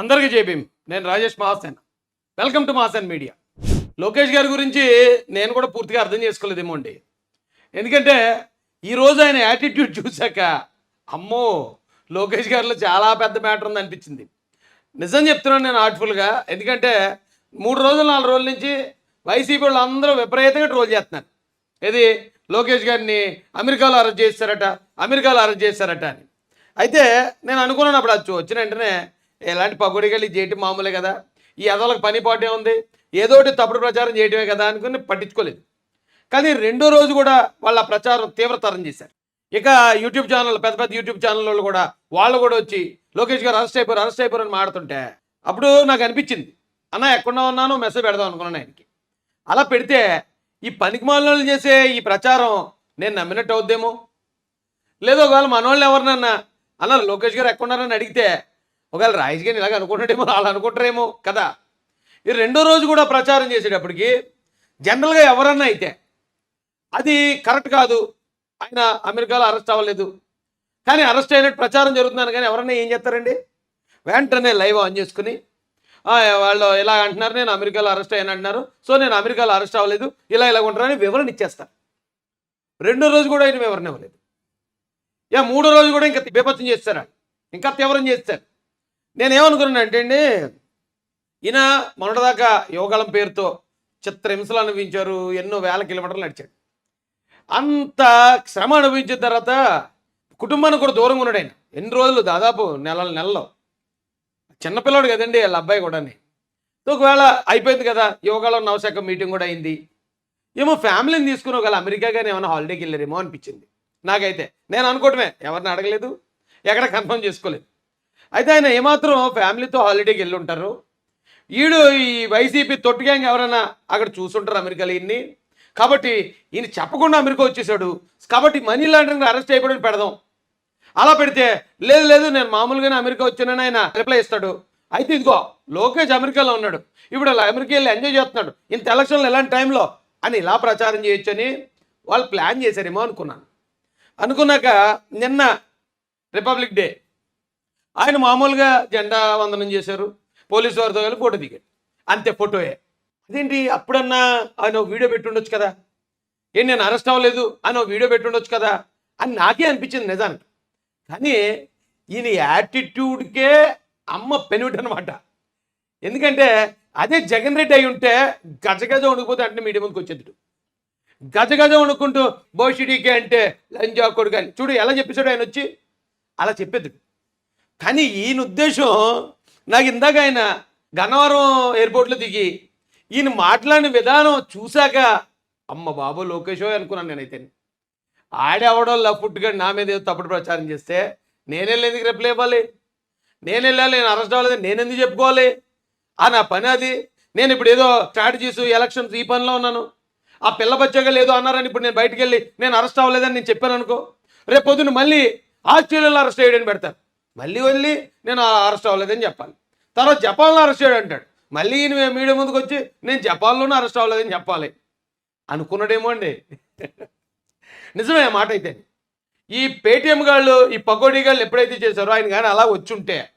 అందరికీ జేబీం నేను Rajesh Mahasen. Welcome to Mahasen media Lokesh గారి గురించి నేను కూడా పూర్తిగా అర్థం చేసుకోలేదేమో అండి. ఎందుకంటే ఈరోజు ఆయన యాటిట్యూడ్ చూశాక అమ్మో లోకేష్ గారిలో చాలా పెద్ద మ్యాటర్ ఉంది అనిపించింది. నిజం చెప్తున్నాను నేను ఆర్ట్ఫుల్గా ఎందుకంటే మూడు రోజులు నాలుగు రోజుల నుంచి వైసీపీ వాళ్ళు అందరూ విపరీతంగా ట్రోల్ చేస్తున్నారు. ఏది? లోకేష్ గారిని అమెరికాలో అరెస్ట్ చేశారట అమెరికాలో అరెస్ట్ చేశారట అని. అయితే నేను అనుకున్నాను అప్పుడు అది వచ్చిన వెంటనే ఎలాంటి పగుడిగలు చేయటం మామూలే కదా. ఈ ఎదలకు పని పాటే ఉంది. ఏదో ఒకటి తప్పుడు ప్రచారం చేయటమే కదా అనుకుని పట్టించుకోలేదు. కానీ రెండో రోజు కూడా వాళ్ళ ప్రచారం తీవ్రతరం చేశారు. ఇక యూట్యూబ్ ఛానల్ పెద్ద పెద్ద యూట్యూబ్ ఛానల్ వాళ్ళు కూడా వాళ్ళు కూడా వచ్చి లోకేష్ గారు అరెస్ట్ అయిపోయారు అరెస్ట్ అయిపోయారు అని మాడుతుంటే అప్పుడు నాకు అనిపించింది అన్న ఎక్కడ ఉన్నానో మెసేజ్ పెడదాం అనుకున్నాను ఆయనకి. అలా పెడితే ఈ పనికిమాలను చేసే ఈ ప్రచారం నేను నమ్మినట్టు అవుద్దేమో? లేదో ఒకవేళ మనోళ్ళు ఎవరినన్నా అన్న లోకేష్ గారు ఎక్కడున్నారని అడిగితే ఒకవేళ రాజకీయం గారిని ఇలాగ అనుకుంటాడేమో వాళ్ళు అనుకుంటారేమో కదా. ఈ రెండో రోజు కూడా ప్రచారం చేసేటప్పటికి జనరల్గా ఎవరన్నా అయితే అది కరెక్ట్ కాదు. ఆయన అమెరికాలో అరెస్ట్ అవ్వలేదు. కానీ అరెస్ట్ అయినట్టు ప్రచారం జరుగుతున్నాను కానీ ఎవరన్నా ఏం చేస్తారండి? వెంటనే లైవ్ ఆన్ చేసుకుని వాళ్ళు ఇలా అంటున్నారు నేను అమెరికాలో అరెస్ట్ అయ్యాను అంటున్నారు. సో నేను అమెరికాలో అరెస్ట్ అవ్వలేదు. ఇలా ఇలా ఉంటారని వివరణ ఇచ్చేస్తాను రెండో రోజు కూడా ఆయన వివరణ ఇవ్వలేదు. ఇక మూడో రోజు కూడా ఇంకా బీభత్సం చేస్తారా? ఇంకా తీవ్రం చేస్తారు. నేనేమనుకున్నానంటే అండి ఈయన మొన్నటిదాకా యోగాలం పేరుతో చిత్రహింసలు అనుభవించారు ఎన్నో వేల కిలోమీటర్లు నడిచాడు. అంత శ్రమ అనుభవించిన తర్వాత కుటుంబానికి కూడా దూరంగా ఉన్నాడు ఆయన. ఎన్ని రోజులు? దాదాపు నెలల నెలలో. చిన్నపిల్లాడు కదండి వాళ్ళ అబ్బాయి కూడాని. ఒకవేళ అయిపోయింది కదా యోగాలో నవశాఖ మీటింగ్ కూడా అయింది. ఏమో ఫ్యామిలీని తీసుకుని ఒకవేళ అమెరికా కానీ ఏమైనా హాలిడేకి వెళ్ళారేమో అనిపించింది. నాకైతే. నేను అనుకోవటమే ఎవరిని అడగలేదు ఎక్కడ కన్ఫర్మ్ చేసుకోలేదు. అయితే ఆయన ఏమాత్రం ఫ్యామిలీతో హాలిడేకి వెళ్ళి ఉంటారు ఈడు ఈ వైసీపీ తొట్టు గ్యాంగ్ ఎవరైనా అక్కడ చూసుంటారు అమెరికాలో ఇన్ని కాబట్టి ఈయన చెప్పకుండా అమెరికా వచ్చేసాడు. కాబట్టి మనీ లాండరింగ్ అరెస్ట్ అయిపోయి పెడదాం. అలా పెడితే లేదు లేదు నేను మామూలుగానే అమెరికా వచ్చానని ఆయన రిప్లై ఇస్తాడు. అయితే ఇదిగో లోకేష్ అమెరికాలో ఉన్నాడు. ఇప్పుడు అలా అమెరికా వెళ్ళి ఎంజాయ్ చేస్తున్నాడు. ఇంత ఎలక్షన్లు ఎలాంటి టైంలో? అని ఇలా ప్రచారం చేయొచ్చని వాళ్ళు ప్లాన్ చేశారేమో అనుకున్నాను. అనుకున్నాక నిన్న రిపబ్లిక్ డే. ఆయన మామూలుగా జెండా వందనం చేశారు. పోలీసు వారితో వెళ్ళి ఫోటో దిగాడు. అంతే ఫోటోయే. అదేంటి? అప్పుడన్నా ఆయన ఒక వీడియో పెట్టుండొచ్చు కదా? ఏం నేను అరెస్ట్ అవ్వలేదు? అని ఒక వీడియో పెట్టుండొచ్చు కదా? అని నాకే అనిపించింది నిజానికి. కానీ ఈయన యాటిట్యూడ్కే అమ్మ పెనివిట్ అనమాట ఎందుకంటే అదే జగన్ రెడ్డి అయి ఉంటే గజగజ వణుకుపోతే అంటే మీడియా ముందుకు వచ్చేది గజగజ వణుకుంటూ బోషిడీకే అంటే లంజా కొడుకు అని చూడు ఎలా చెప్పేశాడు ఆయన వచ్చి అలా చెప్పేద్దుడు. కానీ ఈయన ఉద్దేశం నాకు ఇందాక ఆయన గన్నవరం ఎయిర్పోర్ట్లో దిగి ఈయన మాట్లాడిన విధానం చూశాక అమ్మ బాబు లోకేషో అనుకున్నాను నేనైతే. ఆడెవడో లఫుట్గా నా మీద ఏదో తప్పుడు ప్రచారం చేస్తే నేను వెళ్ళి ఎందుకు రిప్లై ఇవ్వాలి? నేను వెళ్ళాలి నేను అరెస్ట్ అవ్వలేదు నేను ఎందుకు చెప్పుకోవాలి? ఆ నా పని అది. నేను ఇప్పుడు ఏదో స్ట్రాటజీస్ ఎలక్షన్స్ ఈ పనిలో ఉన్నాను. ఆ పిల్ల బచ్చగా లేదో అన్నారని ఇప్పుడు నేను బయటకు వెళ్ళి నేను అరెస్ట్ అవ్వలేదని నేను చెప్పాను అనుకో రేపు పొద్దున్న మళ్ళీ ఆస్ట్రేలియాలో అరెస్ట్ అయ్యాడని పెడతాను మళ్ళీ వెళ్ళి నేను అరెస్ట్ అవ్వలేదని చెప్పాలి. తర్వాత జపాన్లో అరెస్ట్ చేయడం అంటాడు. మళ్ళీ ఈయన మీడియా ముందుకు వచ్చి నేను జపాన్లోనే అరెస్ట్ అవ్వలేదని చెప్పాలి. అనుకున్నాడేమో అండి. నిజమే మాట అయితే ఈ పేటిఎం గాళ్ళు ఈ పకోడీ గాళ్ళు ఎప్పుడైతే చేశారో ఆయన కానీ అలా వచ్చుంటే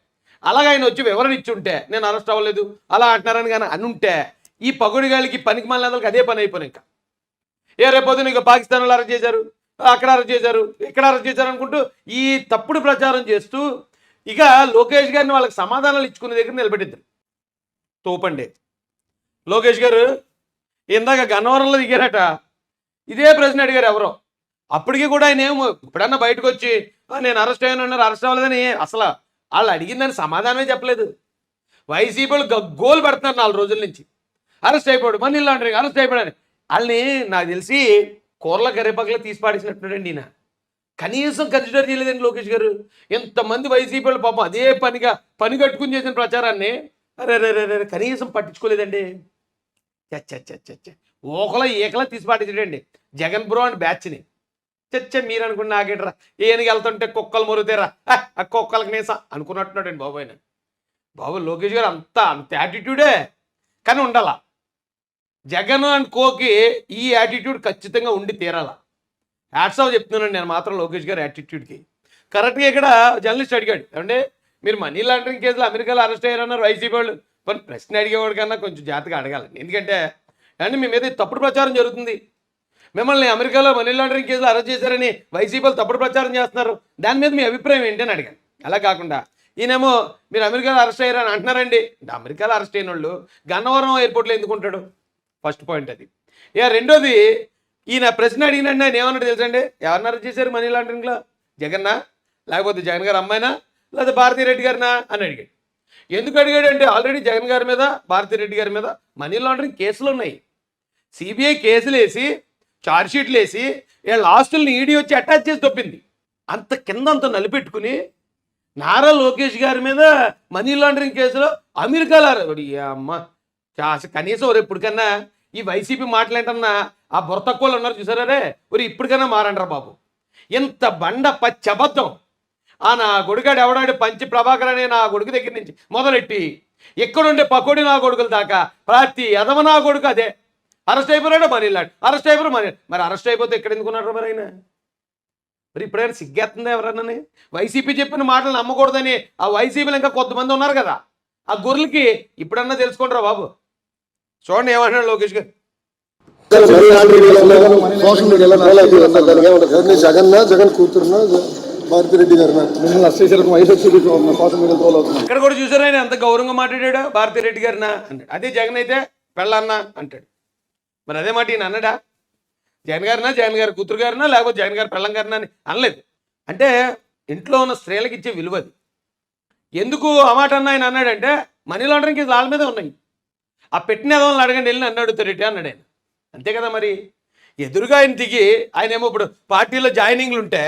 అలాగ ఆయన వచ్చి వివరణ ఇచ్చి ఉంటే నేను అరెస్ట్ అవ్వలేదు అలా అంటున్నారని కానీ అనుంటే ఈ పకోడీ గాళ్ళకి పనికి మళ్ళీ అదే పని అయిపోయినాయి ఇంకా. ఏ రేపొద్దున నీకు పాకిస్తాన్లో అరెస్ట్ చేశారు? అక్కడ అరెస్ట్ చేశారు ఇక్కడ అరెస్ట్ చేశారు అనుకుంటూ ఈ తప్పుడు ప్రచారం చేస్తూ ఇక లోకేష్ గారిని వాళ్ళకి సమాధానాలు ఇచ్చుకునే దగ్గర నిలబెట్టిద్దరు తోపండి. లోకేష్ గారు ఇందాక గన్నవరంలో దిగారట. ఇదే ప్రశ్న అడిగారు ఎవరో. అప్పటికి కూడా ఆయన ఏమో ఇప్పుడన్నా బయటకు వచ్చి నేను అరెస్ట్ అయ్యాను అరెస్ట్ అవ్వలేదని అసలు వాళ్ళు అడిగిందని సమాధానమే చెప్పలేదు. వైసీపీ వాళ్ళు గగ్గోలు పెడుతున్నారు నాలుగు రోజుల నుంచి. అరెస్ట్ అయిపోయాడు మనీ లాండరింగ్ అరెస్ట్ అయిపోయాడు వాళ్ళని నాకు తెలిసి కూరల గరేపగలే తీసి పాడేసినట్టున్నాడండి ఈయన. కనీసం కన్సిడర్ చేయలేదండి లోకేష్ గారు. ఎంతమంది వైసీపీ వాళ్ళు పాపం అదే పనిగా పని కట్టుకుని చేసిన ప్రచారాన్ని. అరే కనీసం పట్టించుకోలేదండి. చచ్చ చచ్చ ఓకలా ఏకలా తీసి పాటించడండి జగన్ బ్రో అండ్ బ్యాచ్ని. చచ్చ మీరు అనుకున్న నాగేట్రా ఏనికి వెళ్తుంటే కుక్కలు మొరుగుతారా ఆ కుక్కలకి నేసా అనుకున్నట్టున్నాడండి బాబు ఆయన. బాబు లోకేష్ గారు అంత అంత యాటిట్యూడే కానీ ఉండాలా? జగన్ అండ్ కోకి ఈ యాటిట్యూడ్ ఖచ్చితంగా ఉండి తీరాల? హ్యాట్స్ ఆఫ్ చెప్తున్నాను నేను మాత్రం లోకేష్ గారి యాటిట్యూడ్కి కరెక్ట్గా ఇక్కడ జర్నలిస్ట్ అడిగాడు అంటే మీరు మనీ లాండరింగ్ కేసులో అమెరికాలో అరెస్ట్ అయ్యారన్నారు వైసీపీ వాళ్ళు. మరి ప్రశ్న అడిగేవాడు కన్నా కొంచెం జాగ్రత్తగా అడగాలండి ఎందుకంటే అండి మీ మీద తప్పుడు ప్రచారం జరుగుతుంది. మిమ్మల్ని అమెరికాలో మనీ లాండరింగ్ కేసులో అరెస్ట్ చేశారని వైసీపీలు తప్పుడు ప్రచారం చేస్తున్నారు. దాని మీద మీ అభిప్రాయం ఏంటి అని అడిగాను. అలా కాకుండా ఈయనేమో మీరు అమెరికాలో అరెస్ట్ అయ్యారని అంటున్నారండి. అమెరికాలో అరెస్ట్ అయిన వాళ్ళు గన్నవరం ఎయిర్పోర్ట్లో ఎందుకు ఉంటాడు? ఫస్ట్ పాయింట్ అది. ఇక రెండోది ఈయన ప్రశ్న అడిగినండి ఆయన ఏమన్నాడు తెలుసండి? ఎవరన్నారు చేశారు మనీ లాండరింగ్లో? జగన్నా? లేకపోతే జగన్ గారు అమ్మాయినా? లేదా భారతీ రెడ్డి గారినా? అని అడిగాడు. ఎందుకు అడిగాడంటే ఆల్రెడీ జగన్ గారి మీద భారతీ రెడ్డి గారి మీద మనీ లాండరింగ్ కేసులు ఉన్నాయి. సిబిఐ కేసులు వేసి ఛార్జ్షీట్లు వేసి వీళ్ళ ఆస్తుల్ని ఈడీ వచ్చి అటాచ్ చేసి తప్పింది. అంత కింద అంత నలిపెట్టుకుని నారా లోకేష్ గారి మీద మనీ లాండరింగ్ కేసులో అమెరికాలో అమ్మ. కనీసం రేపు ఈ వైసీపీ మాటలేంటన్నా? ఆ బుర్తక్కువలు ఉన్నారు చూసారే రే? ఇప్పటికైనా మారండ్రా బాబు. ఇంత బండ పచ్చబద్ధం ఆ నా గొడుగాడు ఎవడాడు? పంచి ప్రభాకర్ అనే నా కొడుకు దగ్గర నుంచి మొదలెట్టి ఎక్కడుండే పకోడి నా గొడుగుల దాకా ప్రతి ఎదవ నా కొడుకు అదే. అరెస్ట్ అయిపోయాడు మరి లాంటి అరెస్ట్ అయిపోయారు మరి. మరి అరెస్ట్ అయిపోతే ఎక్కడ ఎందుకున్నారు మరి ఆయన? మరి ఇప్పుడైనా సిగ్గేస్తుంది ఎవరన్నా వైసీపీ చెప్పిన మాటలు నమ్మకూడదని ఆ వైసీపీలో ఇంకా కొంతమంది ఉన్నారు కదా. ఆ గొర్రెలకి ఇప్పుడన్నా తెలుసుకుంటారా బాబు. చూడండి ఏమంటున్నాడు లోకేష్ గారు? సోషల్ మీడియాలో జగన్నా జగన్ కూతురునా ఇక్కడ కూడా చూసారు ఆయన ఎంత గౌరవంగా మాట్లాడాడు? భారతీ రెడ్డి గారినా? అంటాడు. అదే జగన్ అయితే పెళ్ళన్నా అంటాడు. మరి అదే మాట ఈయన అన్నాడా? జగన్ గారినా జగన్ గారి కూతురు గారినా లేకపోతే జగన్ గారి పెళ్ళం గారినా అని అనలేదు. అంటే ఇంట్లో ఉన్న స్త్రీలకు ఇచ్చే విలువ అది. ఎందుకు ఆ మాట అన్న ఆయన అన్నాడంటే మనీ లాండరింగ్ వాళ్ళ మీదే ఉన్నాయి. ఆ పెట్టిన ఏదో అడగండి వెళ్ళి నన్ను అడుగుతారు రెడ్డి అన్నాడు ఆయన. అంతే కదా మరి? ఎదురుగా ఆయన దిగి ఆయన ఏమో ఇప్పుడు పార్టీలో జాయినింగ్లు ఉంటే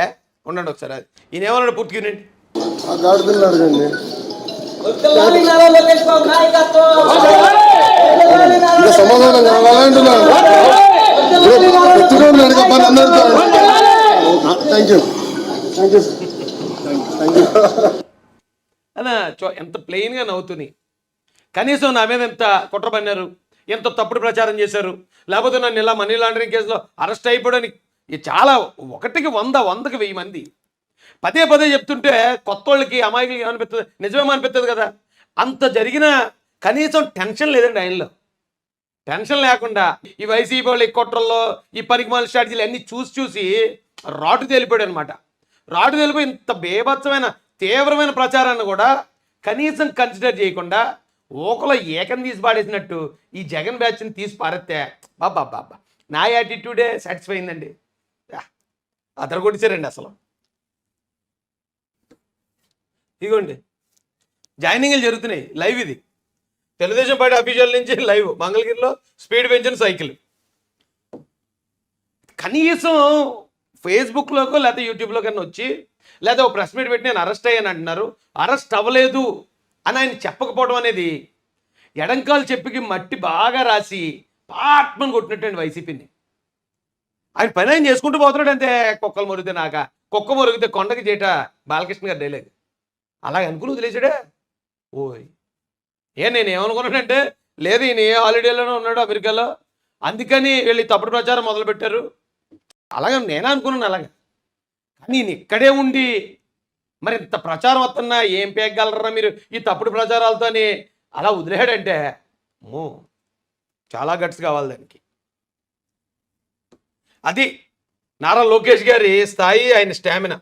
ఉండండి ఒకసారి అది ఈయన ఏమన్నాడు పూర్తిగా అడగండి. సమాధానం కావాలంటున్నాను ప్రతిరోజు అడగప్పని అందరితో thank you thank you thank you అన్న చో ఎంత ప్లెయిన్గా నవ్వుతుంది కనీసం నా మీద ఎంత కుట్ర పన్నారు ఎంత తప్పుడు ప్రచారం చేశారు? లేకపోతే నన్ను ఇలా మనీ లాండరింగ్ కేసులో అరెస్ట్ అయిపోవడానికి ఇది చాలా ఒకటికి వంద వందకి వెయ్యి మంది. పదే పదే చెప్తుంటే కొత్త వాళ్ళకి అమాయకులకి ఏమనిపిస్తుంది నిజమేమో అనిపిస్తుంది కదా? అంత జరిగిన కనీసం టెన్షన్ లేదండి ఆయనలో. టెన్షన్ లేకుండా ఈ వైసీపీ వాళ్ళు ఈ కుట్రల్లో ఈ పనికిమాల స్ట్రాటజీలు అన్నీ చూసి చూసి రాటు తేలిపోయాడు అనమాట రాటు తేలిపోయి ఇంత బేభత్సమైన తీవ్రమైన ప్రచారాన్ని కూడా కనీసం కన్సిడర్ చేయకుండా ఓకలో ఏకం తీసి పాడేసినట్టు ఈ జగన్ బ్యాచ్ని తీసి పారెత్తే బాబా బాబా నా యాటిట్యూడే సాటిస్ఫై అయిందండి. అదర కొట్టించారండి అసలు. ఇదిగోండి జాయినింగ్లు జరుగుతున్నాయి లైవ్ ఇది. తెలుగుదేశం పార్టీ అఫీషియల్ నుంచి లైవ్ మంగళగిరిలో స్పీడ్ పెంచిన సైకిల్. కనీసం ఫేస్బుక్లోకో లేకపోతే యూట్యూబ్లో కన్నా వచ్చి లేదా ఒక ప్రెస్ మీట్ పెట్టి నేను అరెస్ట్ అయ్యాను అంటున్నారు. అరెస్ట్ అవ్వలేదు. అని ఆయన చెప్పకపోవడం అనేది ఎడంకాలు చెప్పికి మట్టి బాగా రాసి పాట్మని కొట్టినట్టండి వైసీపీని. ఆయన పని ఆయన చేసుకుంటూ పోతున్నాడు అంతే కుక్కలు మొరిగితే నాక. కుక్క మొరిగితే కొండకి చేట బాలకృష్ణ గారు డైలాగ్. అలాగ అనుకుని వదిలేసాడే ఓయ్. ఏ నేను ఏమనుకున్నానంటే లేదు ఈయన ఏ హాలిడేలోనే ఉన్నాడు అమెరికాలో. అందుకని వీళ్ళు తప్పుడు ప్రచారం మొదలుపెట్టారు. అలాగే నేనే అనుకున్నాను అలాగే. కానీ ఇక్కడే ఉండి మరి ఇంత ప్రచారం వస్తున్నా ఏం పేగలరా మీరు? ఈ తప్పుడు ప్రచారాలతోని అలా వదిలేడంటే మో చాలా గట్స్ కావాలి దానికి. అది నారా లోకేష్ గారి స్థాయి ఆయన స్టామినా.